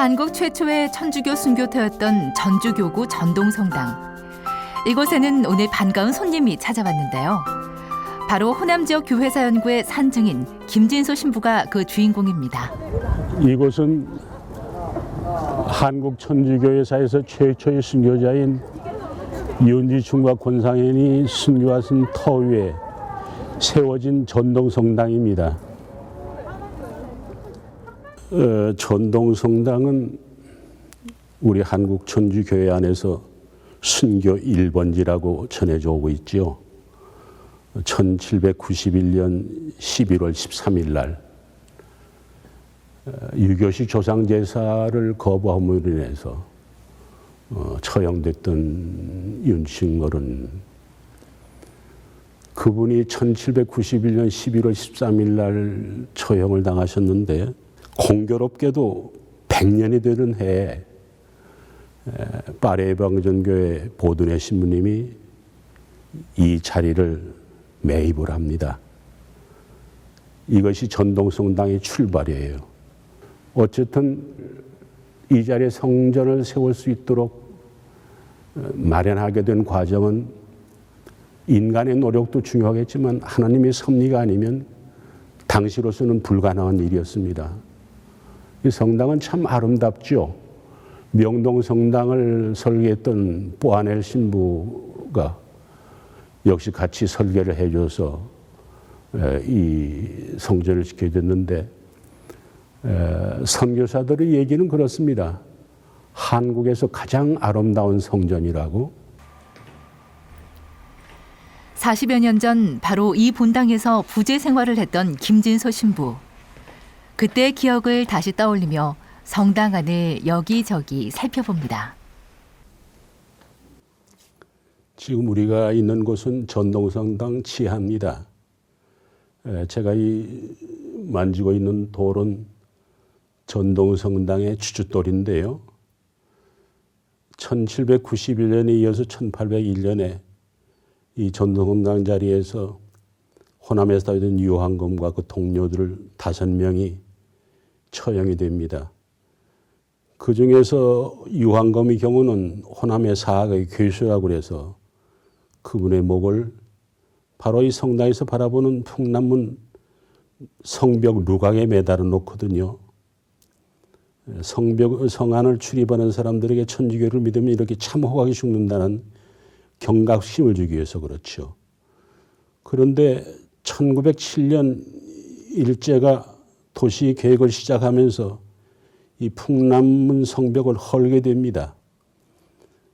한국 최초의 천주교 순교터였던 전주교구 전동성당. 이곳에는 오늘 반가운 손님이 찾아왔는데요. 바로 호남 지역 교회사 연구의 산증인 김진소 신부가 그 주인공입니다. 이곳은 한국 천주교회사에서 최초의 순교자인 윤지충과 권상현이 순교하신 터 위에 세워진 전동성당입니다. 어, 전동성당은 우리 한국 천주교회 안에서 순교 1번지라고 전해져 오고 있지요. 1791년 11월 13일 날 어, 유교시 조상제사를 거부함으로 인해서 어, 처형됐던 윤식월은 그분이 1791년 11월 13일 날 처형을 당하셨는데 공교롭게도 100년이 되는 해에 에, 파레방전교회 보든의 신부님이 이 자리를 매입을 합니다. 이것이 전동성당의 출발이에요. 어쨌든 이 자리에 성전을 세울 수 있도록 어, 마련하게 된 과정은 인간의 노력도 중요하겠지만 하나님의 섭리가 아니면 당시로서는 불가능한 일이었습니다. 이 성당은 참 아름답죠. 명동 성당을 설계했던 보아넬 신부가 역시 같이 설계를 해줘서 에, 이 성전을 지켜야 됐는데 에, 선교사들의 얘기는 그렇습니다. 한국에서 가장 아름다운 성전이라고 40여 년 전 바로 이 본당에서 부재 생활을 했던 김진소 신부. 그때의 기억을 다시 떠올리며 성당 안을 여기저기 살펴봅니다. 지금 우리가 있는 곳은 전동성당 지하입니다. 에, 제가 이 만지고 있는 돌은 전동성당의 주춧돌인데요. 1791년에 이어서 1801년에 이 전동성당 자리에서 호남에서 살던 유한검과 그 동료들 다섯 명이 처형이 됩니다. 그 중에서 유한검의 경우는 호남의 사학의 교수라고 그래서 그분의 목을 바로 이 성당에서 바라보는 풍남문 성벽 루각에 매달아 놓거든요. 성벽 성안을 출입하는 사람들에게 천주교를 믿으면 이렇게 참혹하게 죽는다는 경각심을 주기 위해서 그렇죠. 그런데 1907년 일제가 도시 계획을 시작하면서 이 풍남문 성벽을 헐게 됩니다.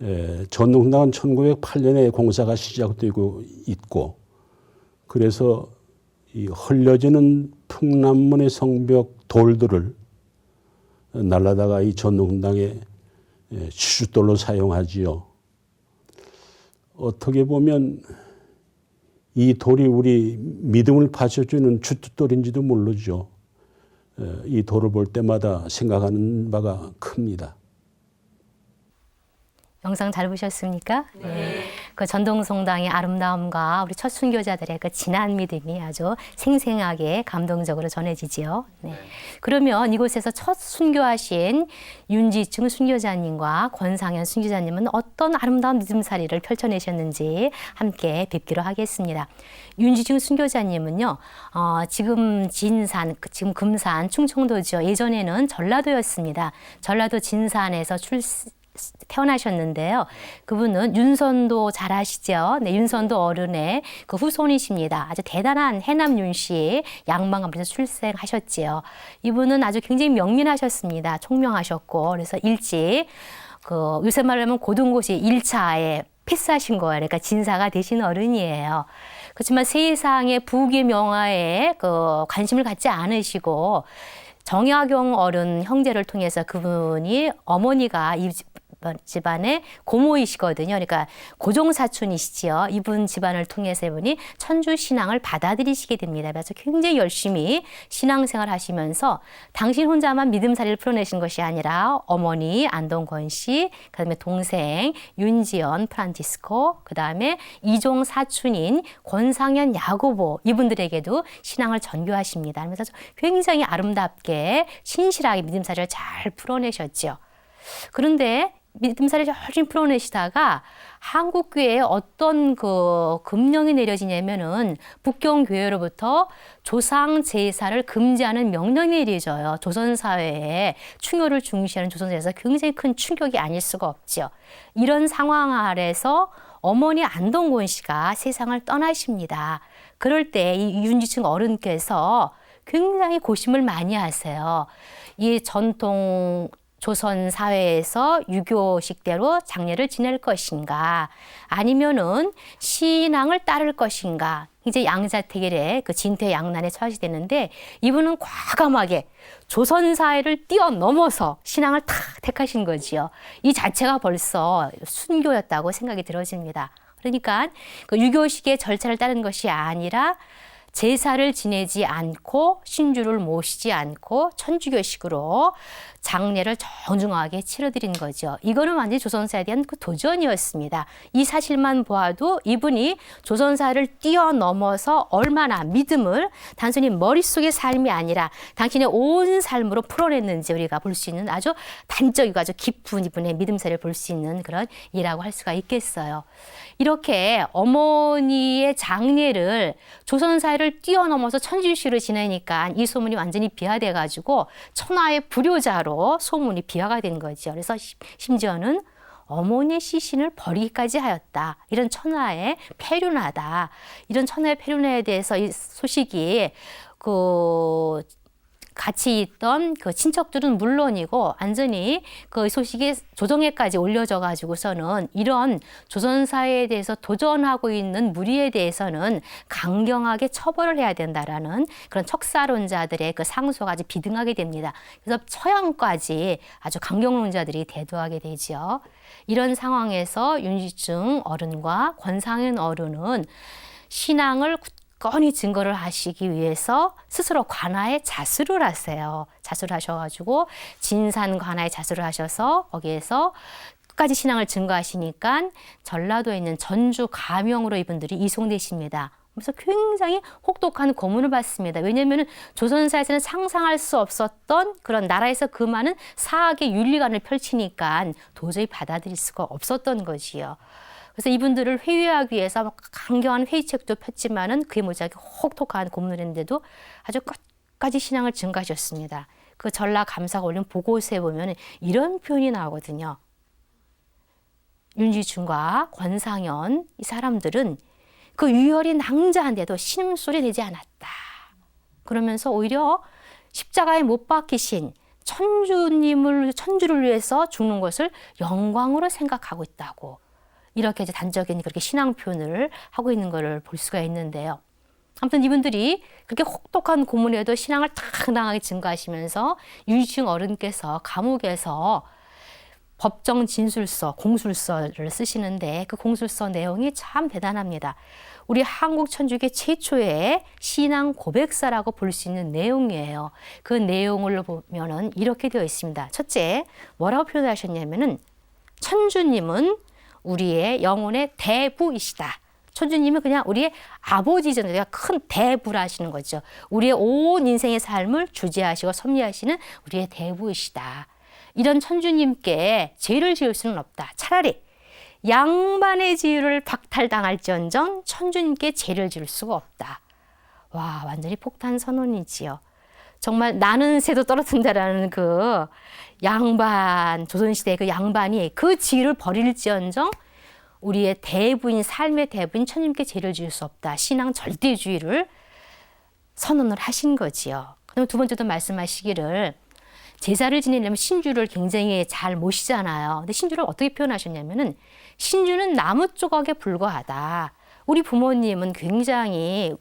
에, 전동당은 1908년에 공사가 시작되고 있고 그래서 이 헐려지는 풍남문의 성벽 돌들을 날라다가 이 전동당의 주춧돌로 사용하지요. 어떻게 보면 이 돌이 우리 믿음을 받쳐주는 주춧돌인지도 모르죠. 이 돌을 볼 때마다 생각하는 바가 큽니다. 영상 잘 보셨습니까? 네. 그 전동성당의 아름다움과 우리 첫 순교자들의 그 진한 믿음이 아주 생생하게 감동적으로 전해지지요. 네. 그러면 이곳에서 첫 순교하신 윤지충 순교자님과 권상현 순교자님은 어떤 아름다운 믿음살이를 펼쳐내셨는지 함께 뵙기로 하겠습니다. 윤지충 순교자님은요, 어, 지금 진산, 그 지금 금산, 충청도죠. 예전에는 전라도였습니다. 전라도 진산에서 출 태어나셨는데요. 그분은 윤선도 잘 아시죠? 네, 윤선도 어른의 그 후손이십니다. 아주 대단한 해남 윤씨 양망암에서 출생하셨지요. 이분은 아주 굉장히 명민하셨습니다. 총명하셨고 그래서 일찍 그 요새 말로 하면 고등고시 1차에 패스하신 거예요. 그러니까 진사가 되신 어른이에요. 그렇지만 세상의 부귀 명화에 그 관심을 갖지 않으시고 정약용 어른 형제를 통해서 그분이 어머니가 이 집안의 고모이시거든요. 그러니까 고종 사촌이시지요. 이분 집안을 통해서 이분이 천주 신앙을 받아들이시게 됩니다. 그래서 굉장히 열심히 신앙생활 하시면서 당신 혼자만 믿음살이를 풀어내신 것이 아니라 어머니 안동권 씨, 그다음에 동생 윤지연 프란치스코, 그다음에 이종 사촌인 권상현 야고보 이분들에게도 신앙을 전교하십니다. 그래서 굉장히 아름답게 신실하게 믿음살이를 잘 풀어내셨죠. 그런데 믿음살이를 열심히 풀어내시다가 한국 교회에 어떤 그 금령이 내려지냐면은 북경 교회로부터 조상 제사를 금지하는 명령이 내려져요. 조선 사회에 충효를 중시하는 조선 사회에서 굉장히 큰 충격이 아닐 수가 없죠. 이런 상황 아래서 어머니 안동곤 씨가 세상을 떠나십니다. 그럴 때 이 윤지층 어른께서 굉장히 고심을 많이 하세요. 이 전통 조선 사회에서 유교식대로 장례를 지낼 것인가 아니면은 신앙을 따를 것인가 이제 양자택일의 그 진퇴양난에 처하시 되는데 이분은 과감하게 조선 사회를 뛰어넘어서 신앙을 탁 택하신 거지요. 이 자체가 벌써 순교였다고 생각이 들어집니다. 그러니까 그 유교식의 절차를 따른 것이 아니라 제사를 지내지 않고 신주를 모시지 않고 천주교식으로 장례를 정중하게 치러드린 거죠. 이거는 완전히 조선사에 대한 그 도전이었습니다. 이 사실만 보아도 이분이 조선사를 뛰어넘어서 얼마나 믿음을 단순히 머릿속의 삶이 아니라 당신의 온 삶으로 풀어냈는지 우리가 볼 수 있는 아주 단적이고 아주 깊은 이분의 믿음사를 볼 수 있는 그런 일이라고 할 수가 있겠어요. 이렇게 어머니의 장례를 조선사를 뛰어넘어서 천주시로 지내니까 이 소문이 완전히 비화돼 가지고 천하의 불효자로 소문이 비화가 된 거죠. 그래서 심- 심지어는 어머니의 시신을 버리기까지 하였다. 이런 천하의 폐륜하다. 이런 천하의 폐륜에 대해서 이 소식이 그 같이 있던 그 친척들은 물론이고 완전히 그 소식이 조정에까지 올려져 가지고서는 이런 조선 사회에 대해서 도전하고 있는 무리에 대해서는 강경하게 처벌을 해야 된다라는 그런 척사론자들의 그 상소가 아주 비등하게 됩니다. 그래서 처형까지 아주 강경론자들이 대두하게 되지요. 이런 상황에서 윤지충 어른과 권상현 어른은 신앙을 굳 건히 증거를 하시기 위해서 스스로 관아에 자수를 하세요. 자수를 하셔가지고 진산 관아에 자수를 하셔서 거기에서 끝까지 신앙을 증거하시니까 전라도에 있는 전주 가명으로 이분들이 이송되십니다. 그래서 굉장히 혹독한 고문을 받습니다. 왜냐하면 조선사에서는 상상할 수 없었던 그런 나라에서 그 많은 사학의 윤리관을 펼치니까 도저히 받아들일 수가 없었던 거지요. 그래서 이분들을 회유하기 위해서 막 강경한 회의책도 폈지만은 그에 모자라게 혹독한 고문을 했는데도 아주 끝까지 신앙을 증가하셨습니다. 그 전라 감사가 올린 보고서에 보면 이런 표현이 나오거든요. 윤지춘과 권상현 이 사람들은 그 유혈이 낭자한데도 신음소리 내지 않았다. 그러면서 오히려 십자가에 못 박히신 천주님을 천주를 위해서 죽는 것을 영광으로 생각하고 있다고 이렇게 이제 단적인 그렇게 신앙 표현을 하고 있는 것을 볼 수가 있는데요. 아무튼 이분들이 그렇게 혹독한 고문에도 신앙을 당당하게 증거하시면서 유지층 어른께서 감옥에서 법정 진술서, 공술서를 쓰시는데 그 공술서 내용이 참 대단합니다. 우리 한국 천주교 최초의 신앙 고백사라고 볼 수 있는 내용이에요. 그 내용을 보면은 이렇게 되어 있습니다. 첫째, 뭐라고 표현하셨냐면은 천주님은 우리의 영혼의 대부이시다. 천주님은 그냥 우리의 아버지잖아요. 내가 큰 대부라 하시는 거죠. 우리의 온 인생의 삶을 주재하시고 섭리하시는 우리의 대부이시다. 이런 천주님께 죄를 지을 수는 없다. 차라리 양반의 지위를 박탈당할지언정 천주님께 죄를 지을 수가 없다. 와, 완전히 폭탄 선언이지요. 정말 나는 새도 떨어진다라는 그 양반, 조선시대 그 양반이 그 지위를 버릴지언정 우리의 대부인, 삶의 대부인 천님께 죄를 지을 수 없다. 신앙 절대주의를 선언을 하신 거지요. 그럼 두 번째도 말씀하시기를 제사를 지내려면 신주를 굉장히 잘 모시잖아요. 근데 신주를 어떻게 표현하셨냐면은 신주는 나무 조각에 불과하다. 우리 부모님은 굉장히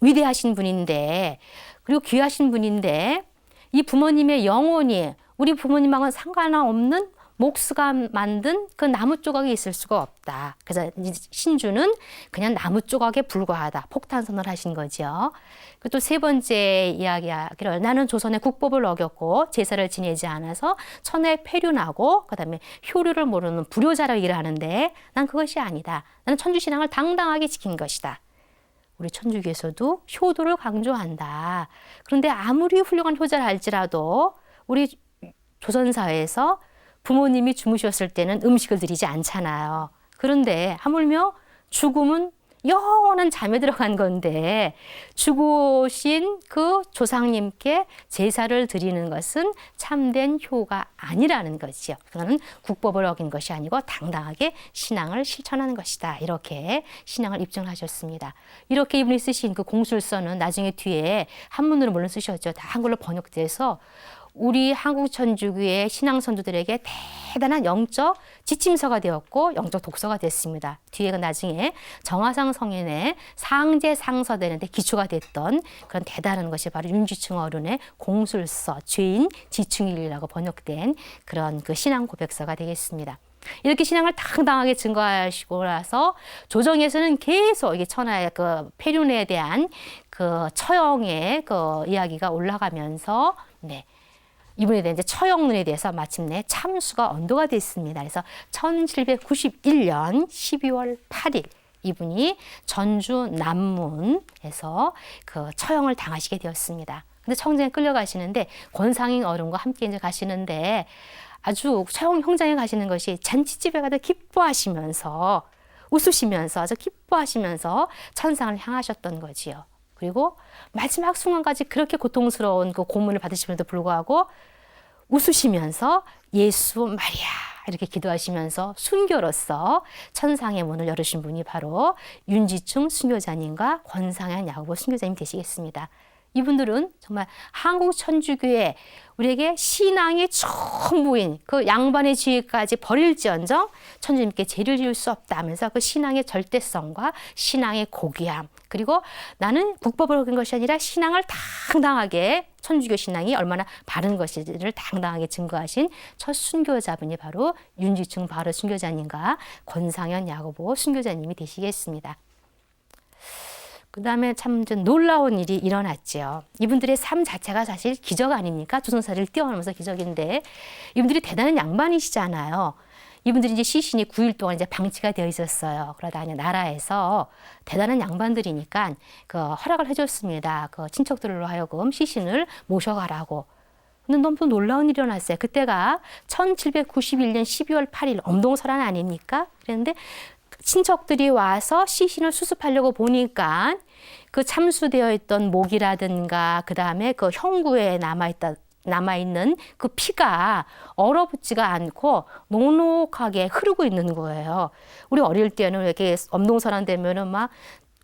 위대하신 분인데 그리고 귀하신 분인데 이 부모님의 영혼이 우리 부모님하고는 상관없는 목수가 만든 그 나무 조각이 있을 수가 없다. 그래서 이 신주는 그냥 나무 조각에 불과하다. 폭탄선을 하신 거죠. 그리고 또세 번째 이야기를 나는 조선의 국법을 어겼고 제사를 지내지 않아서 천하에 폐륜하고 그다음에 효류를 모르는 불효자라고 얘기를 하는데 난 그것이 아니다. 나는 천주신앙을 당당하게 지킨 것이다. 우리 천주교에서도 효도를 강조한다. 그런데 아무리 훌륭한 효자를 할지라도 우리 조선 사회에서 부모님이 주무셨을 때는 음식을 드리지 않잖아요. 그런데 하물며 죽음은 영원한 잠에 들어간 건데 죽으신 그 조상님께 제사를 드리는 것은 참된 효가 아니라는 것이요. 그거는 국법을 어긴 것이 아니고 당당하게 신앙을 실천하는 것이다. 이렇게 신앙을 입증하셨습니다. 이렇게 이분이 쓰신 그 공술서는 나중에 뒤에 한문으로 물론 쓰셨죠. 다 한글로 번역돼서 우리 한국 천주교의 신앙 선조들에게 대단한 영적 지침서가 되었고 영적 독서가 됐습니다. 뒤에가 나중에 정화상 성인의 상제 상서되는데 기초가 됐던 그런 대단한 것이 바로 윤지충 어른의 공술서 죄인 지충일이라고 번역된 그런 그 신앙 고백서가 되겠습니다. 이렇게 신앙을 당당하게 증거하시고 나서 조정에서는 계속 이게 천하의 그 폐륜에 대한 그 처형의 그 이야기가 올라가면서 네. 이분에 대한 이제 처형론에 대해서 마침내 참수가 언도가 됐습니다. 그래서 1791년 12월 8일 이분이 전주 남문에서 그 처형을 당하시게 되었습니다. 근데 청정에 끌려가시는데 권상인 어른과 함께 이제 가시는데 아주 처형 형장에 가시는 것이 잔치집에 가다 기뻐하시면서 웃으시면서 아주 기뻐하시면서 천상을 향하셨던 거지요. 그리고 마지막 순간까지 그렇게 고통스러운 그 고문을 받으심에도 불구하고 웃으시면서 예수 마리아 이렇게 기도하시면서 순교로서 천상의 문을 열으신 분이 바로 윤지충 순교자님과 권상현 야고보 순교자님 되시겠습니다. 이분들은 정말 한국 천주교의 우리에게 신앙의 전부인 그 양반의 지위까지 버릴지언정 천주님께 죄를 지을 수 없다 하면서 그 신앙의 절대성과 신앙의 고귀함 그리고 나는 국법을 어긴 것이 아니라 신앙을 당당하게 천주교 신앙이 얼마나 바른 것인지를 당당하게 증거하신 첫 순교자분이 바로 윤지충 바로 순교자님과 권상현 야고보 순교자님이 되시겠습니다. 그 다음에 참좀 놀라운 일이 일어났죠. 이분들의 삶 자체가 사실 기적 아닙니까? 조선사를 뛰어넘어서 기적인데 이분들이 대단한 양반이시잖아요. 이분들이 이제 시신이 9일 동안 이제 방치가 되어 있었어요. 그러다 그냥 나라에서 대단한 양반들이니까 그 허락을 해줬습니다. 그 친척들로 하여금 시신을 모셔가라고. 근데 너무 놀라운 일이 일어났어요. 그때가 1791년 12월 8일 엄동설한 아닙니까? 그랬는데 친척들이 와서 시신을 수습하려고 보니까 그 참수되어 있던 목이라든가 그 다음에 그 형구에 남아 있다 남아 있는 그 피가 얼어붙지가 않고 녹록하게 흐르고 있는 거예요. 우리 어릴 때는 이렇게 엄동설한 되면은 막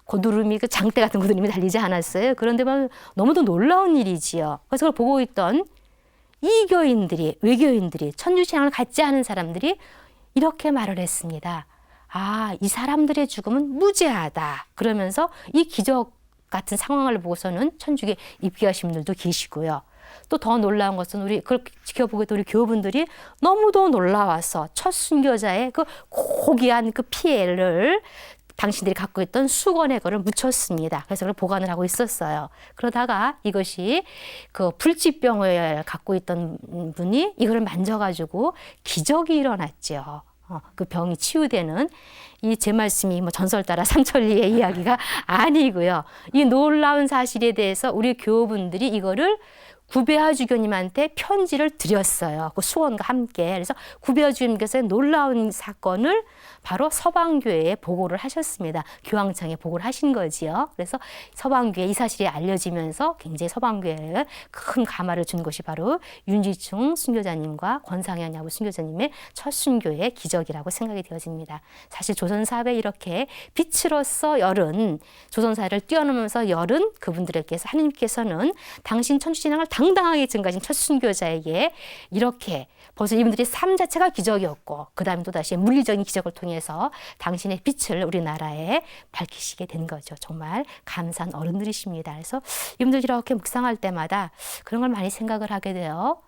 고두름이 그 장대 같은 고두름이 달리지 않았어요. 그런데 막 너무도 놀라운 일이지요. 그래서 그걸 보고 있던 이교인들이 외교인들이 천주신앙을 갖지 않은 사람들이 이렇게 말을 했습니다. 아, 이 사람들의 죽음은 무죄하다. 그러면서 이 기적 같은 상황을 보고서는 천주교 입기하신 분들도 계시고요. 또 더 놀라운 것은 우리 그걸 지켜보고 있던 우리 교우분들이 너무도 놀라워서 첫 순교자의 그 고귀한 그 피해를 당신들이 갖고 있던 수건에 그걸 묻혔습니다. 그래서 그걸 보관을 하고 있었어요. 그러다가 이것이 그 불치병을 갖고 있던 분이 이걸 만져가지고 기적이 일어났죠. 어, 그 병이 치유되는 이 제 말씀이 뭐 전설 따라 삼천리의 이야기가 아니고요. 이 놀라운 사실에 대해서 우리 교우분들이 이거를 구배하 주교님한테 편지를 드렸어요. 그 수원과 함께. 그래서 구배하 주교님께서 놀라운 사건을 바로 서방교회에 보고를 하셨습니다. 교황청에 보고를 하신 거지요. 그래서 서방교회 이 사실이 알려지면서 굉장히 서방교회에 큰 감화를 준 것이 바로 윤지충 순교자님과 권상현 야구 순교자님의 첫 순교의 기적이라고 생각이 되어집니다. 사실 조선사회 이렇게 빛으로서 열은 조선사회를 뛰어넘으면서 열은 그분들에게서 하느님께서는 당신 천주신앙을 당 당하게 증가하신 첫 순 교자에게 이렇게 벌써 이분들이 삶 자체가 기적이었고 그 다음에 또다시 물리적인 기적을 통해서 당신의 빛을 우리나라에 밝히시게 된 거죠. 정말 감사한 어른들이십니다. 그래서 이분들 이렇게 묵상할 때마다 그런 걸 많이 생각을 하게 돼요.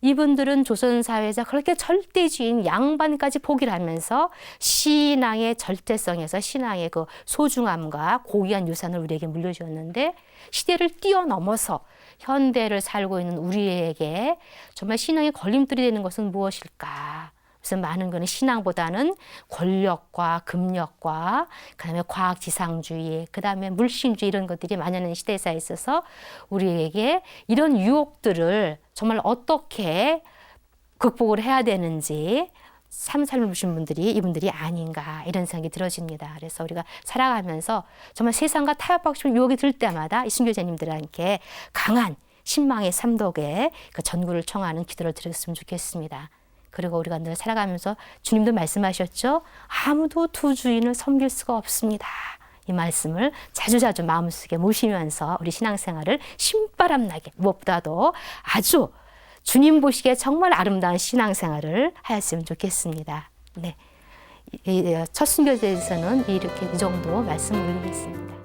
이분들은 조선 사회에서 그렇게 절대주의인 양반까지 포기를 하면서 신앙의 절대성에서 신앙의 그 소중함과 고귀한 유산을 우리에게 물려주었는데 시대를 뛰어넘어서 현대를 살고 있는 우리에게 정말 신앙의 걸림돌이 되는 것은 무엇일까? 그래서 많은 거는 신앙보다는 권력과 금력과 그다음에 과학 지상주의, 그다음에 물신주의 이런 것들이 만연한 시대에 있어서 우리에게 이런 유혹들을 정말 어떻게 극복을 해야 되는지 삶 삶을 보신 분들이 이분들이 아닌가 이런 생각이 들어집니다. 그래서 우리가 살아가면서 정말 세상과 타협하고 싶은 유혹이 들 때마다 이 순교자님들에게 강한 신망의 삼독의 그 전구를 청하는 기도를 드렸으면 좋겠습니다. 그리고 우리가 늘 살아가면서 주님도 말씀하셨죠. 아무도 두 주인을 섬길 수가 없습니다. 이 말씀을 자주자주 마음속에 모시면서 우리 신앙생활을 신바람 나게 무엇보다도 아주 주님 보시기에 정말 아름다운 신앙생활을 하였으면 좋겠습니다. 네. 첫 순교제에서는 이렇게 이 정도 말씀을 올리겠습니다.